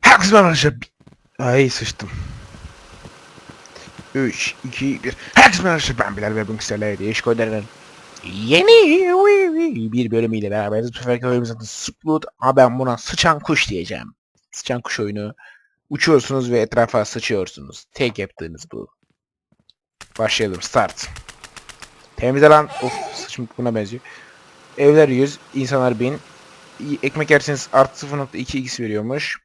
Herkese merhaba arkadaşlar. Ay sıçtım. 3, 2, 1. Herkese merhaba arkadaşlar. Ben Bilal ve bugün sizlerle değişik oyunların yeni bir bölümüyle beraberiz. Bu seferki oyunumuz adı Splut ama ben buna sıçan kuş diyeceğim. Sıçan kuş oyunu. Uçuyorsunuz ve etrafa sıçıyorsunuz. Tek yaptığınız bu. Başlayalım. Start. Temizle lan. Of sıçmış buna benziyor. Evler 100, insanlar 1000. Ekmek yerseniz artı 0.2x veriyormuş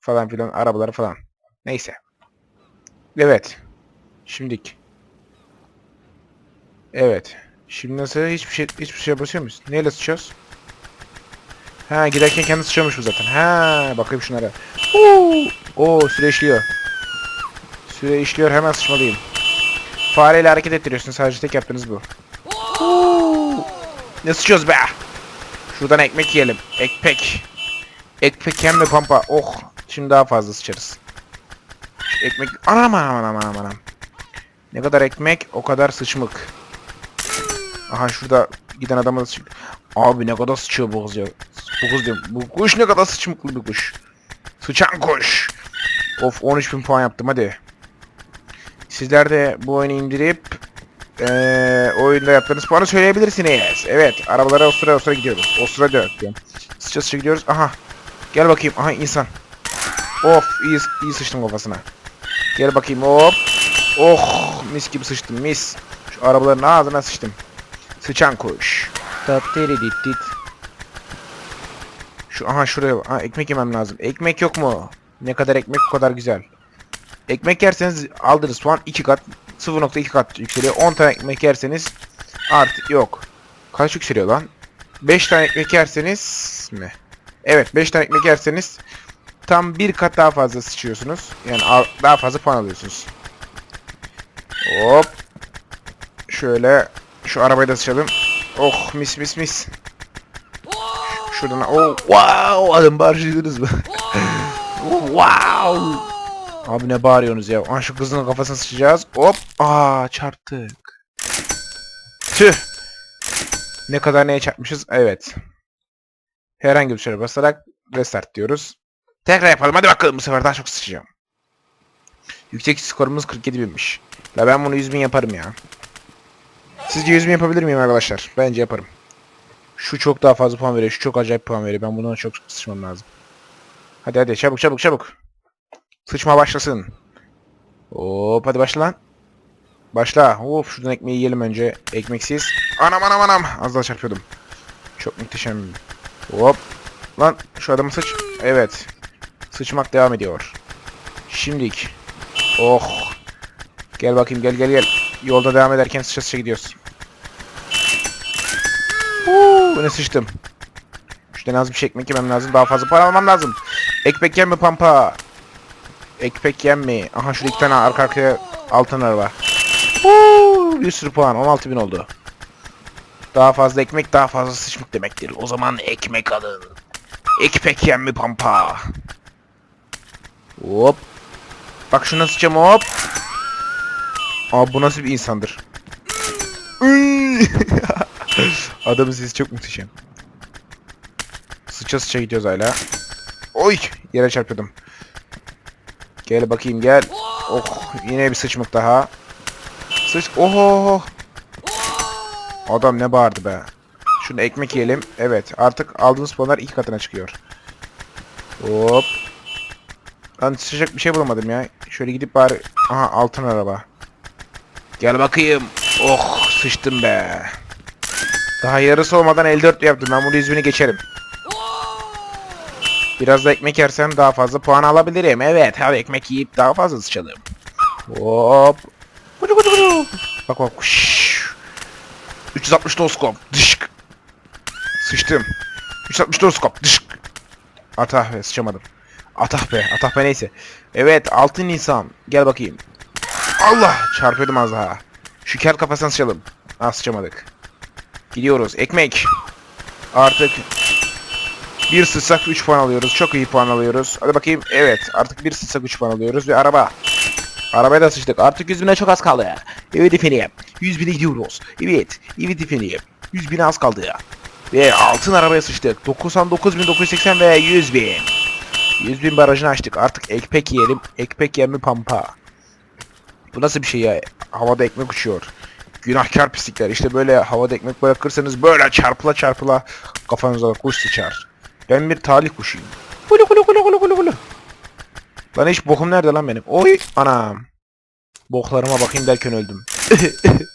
falan filan arabaları falan. Neyse. Evet. Şimdik. Evet. Şimdi nasıl hiçbir şey hiçbir şey basıyor muyuz? Neyle sıçıyoruz? Ha giderken kendi sıçramış bu zaten. Ha bakayım şunlara. Oo süre işliyor. Süre işliyor hemen sıçmalıyım. Fareyle hareket ettiriyorsun sadece tek yaptığınız bu. Ne sıçıyoruz be? Şuradan ekmek yiyelim. Ekmek. Ekmek hem de pampa. Oh. Şimdi daha fazla sıçarız. Ekmek... Anam anam anam anam anam. Ne kadar ekmek o kadar sıçmık. Aha şurada giden adama da sıçmık. Abi ne kadar sıçıyor bu kız ya. Bu kız diyorum. Bu kuş ne kadar sıçmıklı bir kuş. Sıçan kuş. Of 13.000 puan yaptım hadi. Sizler de bu oyunu indirip eee oyunda yaptığınız puanı söyleyebilirsiniz. Evet arabalara o sıra o sıra gidiyoruz. O sıra diyorum. Sıça sıça gidiyoruz. Aha. Gel bakayım. Aha insan. Of iyi, iyi sıçtım kafasına. Gel bakayım hop. Oh mis gibi sıçtım mis. Şu arabaların ağzına sıçtım. Sıçan kuş. Tatiriditit. Şu aha şuraya ha, ekmek yemem lazım. Ekmek yok mu? Ne kadar ekmek o kadar güzel. Ekmek yerseniz aldığınız puan 2 kat 0.2 kat yükseliyor. 10 tane ekmek yerseniz artık yok. Kaç yükseliyor lan? 5 tane ekmek yerseniz mi? Evet 5 tane ekmek yerseniz tam bir kat daha fazla sıçıyorsunuz. Yani daha fazla puan alıyorsunuz. Hop. Şöyle şu arabayı da sıçalım. Oh mis mis mis. Şuradan oh wow adım bağırıştınız mı? Wow. Abi ne bağırıyorsunuz ya? Aa şu kızın kafasına sıçacağız. Hop. Aa çarptık. Tüh. Ne kadar neye çarpmışız? Evet. Herhangi bir şeye basarak restart diyoruz. Tekrar yapalım. Hadi bakalım bu sefer daha çok sıçacağım. Yüksek skorumuz 47 binmiş. La ben bunu 100 bin yaparım ya. Sizce 100 bin yapabilir miyim arkadaşlar? Bence yaparım. Şu çok daha fazla puan veriyor. Şu çok acayip puan veriyor. Ben bundan çok sıçmam lazım. Hadi hadi çabuk çabuk çabuk. Sıçma başlasın. Hop hadi başla lan. Başla. Of şuradan ekmeği yiyelim önce. Ekmeksiz. Anam anam anam. Az daha çarpıyordum. Çok muhteşem. Hop. Lan şu adamı sıç. Evet. Sıçmak devam ediyor. Şimdilik. Oh. Gel bakayım gel gel gel. Yolda devam ederken sıça sıça gidiyoruz. Uuu ne sıçtım. Şuradan az bir şey ekmek yemem lazım. Daha fazla para almam lazım. Ekmek yem mi pampa? Ekmek yem mi? Aha şurada iki tane arka arkaya altın araba. Uuu bir sürü puan. 16.000 oldu. Daha fazla ekmek daha fazla sıçmak demektir. O zaman ekmek alın. Ekmek yem mi pampa? Hop. Bak şuna sıçacağım hop. Abi bu nasıl bir insandır? Adamın sesi çok muhteşem. Sıça sıça gidiyoruz hala. Oy! Yere çarpıyordum. Gel bakayım gel. Oh yine bir sıçmak daha. Sıç. Oho. Adam ne bağırdı be. Şunu ekmek yiyelim. Evet artık aldığımız puanlar iki katına çıkıyor. Hop. Lan sıcak bir şey bulamadım ya. Şöyle gidip bari... Aha altın araba. Gel bakayım. Oh sıçtım be. Daha yarısı olmadan 54 yaptım. Ben bunu 100 bini geçerim. Biraz da ekmek yersem daha fazla puan alabilirim. Evet abi ekmek yiyip daha fazla sıçalım. Hop. Bak bak. Şşş. 360 skop. Dışk. Sıçtım. 360 skop. Dışk. Atah be sıçamadım. Atah be. Atah be neyse. Evet altın insan. Gel bakayım. Allah çarpıyordum az daha. Şu kel kafasına sıçalım. Ah sıçamadık. Gidiyoruz. Ekmek. Artık bir sıçsak 3 puan alıyoruz. Çok iyi puan alıyoruz. Hadi bakayım. Evet. Artık bir sıçsak 3 puan alıyoruz. Ve araba. Arabaya da sıçtık. Artık 100 bine çok az kaldı ya. Evet efendim. 100 bine gidiyoruz. Evet. Evet efendim. 100 bine az kaldı ya. Ve altın arabaya sıçtık. 99.980 ve 100 bin. 100 bin barajını açtık. Artık ekmek yiyelim. Ekmek yemi pampa. Bu nasıl bir şey ya? Havada ekmek uçuyor. Günahkar pislikler. İşte böyle havada ekmek bırakırsanız böyle çarpıla çarpıla kafanıza kuş sıçar. Ben bir talih kuşuyum. Kulu kulu kulu kulu kulu kulu. Lan hiç bokum nerede lan benim? Oy anam. Boklarıma bakayım derken öldüm.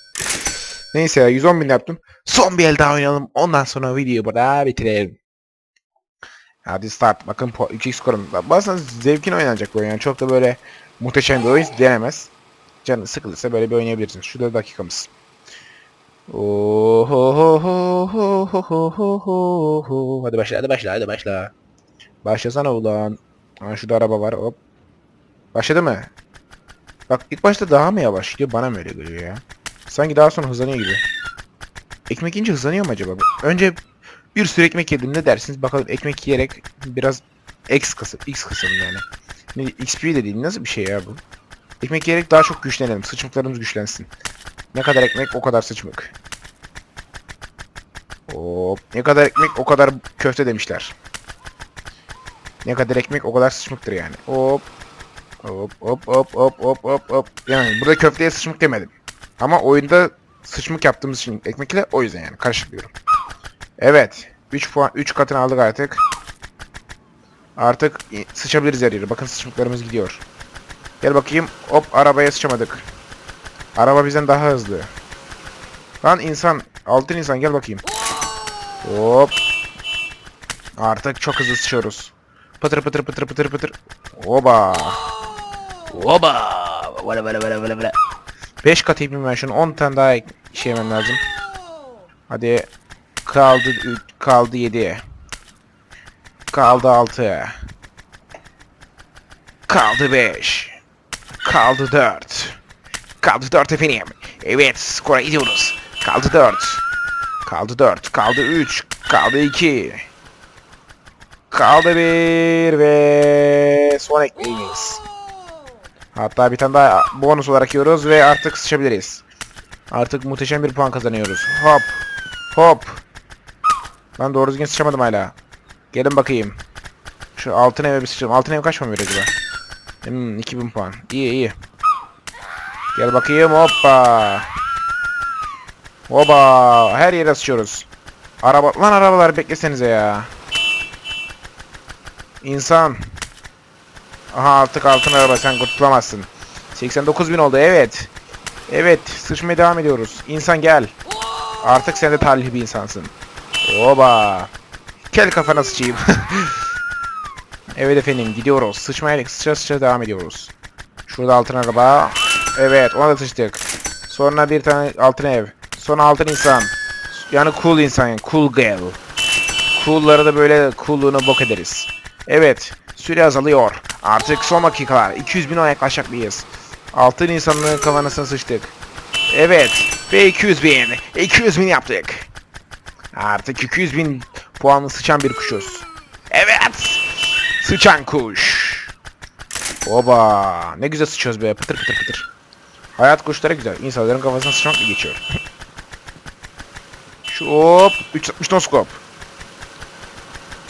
Neyse ya 110 bin yaptım. Son bir el daha oynayalım. Ondan sonra videoyu burada bitirelim. Hadi start. Bakın 3x skorum. Bazen zevkine oynanacak bu oyun. Yani çok da böyle muhteşem bir oyun denemez. Canı sıkılırsa böyle bir oynayabilirsiniz. Şu 4 dakikamız. Ohohohohohohoho. Hadi başla, hadi başla, hadi başla. Başlasana ulan. Ha şurada araba var, hop. Başladı mı? Bak ilk başta daha mı yavaş gidiyor? Bana mı öyle geliyor ya? Sanki daha sonra hızlanıyor gibi. Ekmek yiyince hızlanıyor mu acaba? Önce bir sürü ekmek yedim ne dersiniz? Bakalım ekmek yiyerek biraz X kısım, X kısım yani. Ne, XP de değil, nasıl bir şey ya bu? Ekmek yiyerek daha çok güçlenelim. Sıçmıklarımız güçlensin. Ne kadar ekmek o kadar sıçmık. Hop. Ne kadar ekmek o kadar köfte demişler. Ne kadar ekmek o kadar sıçmıktır yani. Hop. Hop hop hop hop hop hop hop. Yani burada köfteye sıçmık demedim. Ama oyunda sıçmık yaptığımız için ekmekle o yüzden yani karıştırıyorum. Evet. 3 puan 3 katını aldık artık. Artık sıçabiliriz her yere. Bakın sıçmıklarımız gidiyor. Gel bakayım. Hop arabaya sıçamadık. Araba bizden daha hızlı. Lan insan. Altın insan gel bakayım. Hop. Artık çok hızlı sıçıyoruz. Pıtır pıtır pıtır pıtır pıtır. Oba. Oba. Vale vale vale vale vale. 5 kat yapayım ben şunu. 10 tane daha şey yemem lazım. Hadi. Kaldı kaldı 7. Kaldı 6. Kaldı 5. Kaldı 4. Kaldı 4 efendim. Evet skora gidiyoruz. Kaldı 4. Kaldı 4. Kaldı 3. Kaldı 2. Kaldı 1 ve son ekmeğimiz. Hatta bir tane daha bonus olarak yiyoruz ve artık sıçabiliriz. Artık muhteşem bir puan kazanıyoruz. Hop. Hop. Ben doğru düzgün sıçamadım hala. Gelin bakayım. Şu altın eve bir sıçalım. Altın ev kaç puan veriyor acaba? Hmm, 2000 puan. İyi iyi. Gel bakayım hoppa. Hoba. Her yere sıçıyoruz. Araba lan arabalar beklesenize ya. İnsan. Aha artık altın araba sen kurtulamazsın. 89 bin oldu evet. Evet sıçmaya devam ediyoruz. İnsan gel. Artık sen de talihli bir insansın. Oba. Kel kafana sıçayım. evet efendim gidiyoruz. Sıçmaya sıça sıça devam ediyoruz. Şurada altın araba. Evet ona da sıçtık. Sonra bir tane altın ev. Sonra altın insan. Yani cool insan yani. Cool girl. Cool'ları da böyle cool'luğunu bok ederiz. Evet. Süre azalıyor. Artık son dakikalar. 200 bin yaklaşacak mıyız? Altın insanlığın kafanasına sıçtık. Evet. Ve 200 bin. 200 bin yaptık. Artık 200 bin puanlı sıçan bir kuşuz. Evet. Sıçan kuş. Oba. Ne güzel sıçıyoruz be. Pıtır pıtır pıtır. Hayat kuşları güzel. İnsanların kafasına sıçramakla geçiyor. Şu hop. 360 noskop.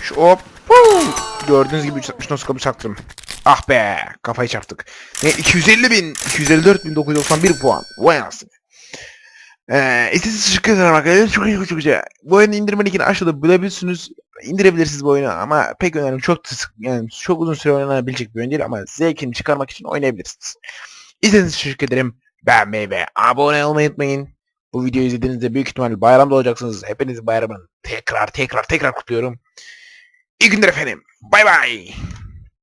Şu hop. Huu. Gördüğünüz gibi 360 noskopu çaktım. Ah be. Kafayı çarptık. Ne 250 bin. 254 bin 991 puan. Vay anasını. Ee, teşekkür ederim arkadaşlar. Çok iyi çok güzel. Bu oyunu indirme linkini aşağıda bulabilirsiniz. İndirebilirsiniz bu oyunu ama pek önemli. Çok sık, yani çok uzun süre oynanabilecek bir oyun değil ama zevkini çıkarmak için oynayabilirsiniz. İzlediğiniz için teşekkür ederim. Beğenmeyi ve abone olmayı unutmayın. Bu videoyu izlediğinizde büyük ihtimalle bayramda olacaksınız. Hepinizi bayramın tekrar tekrar tekrar kutluyorum. İyi günler efendim. Bay bay.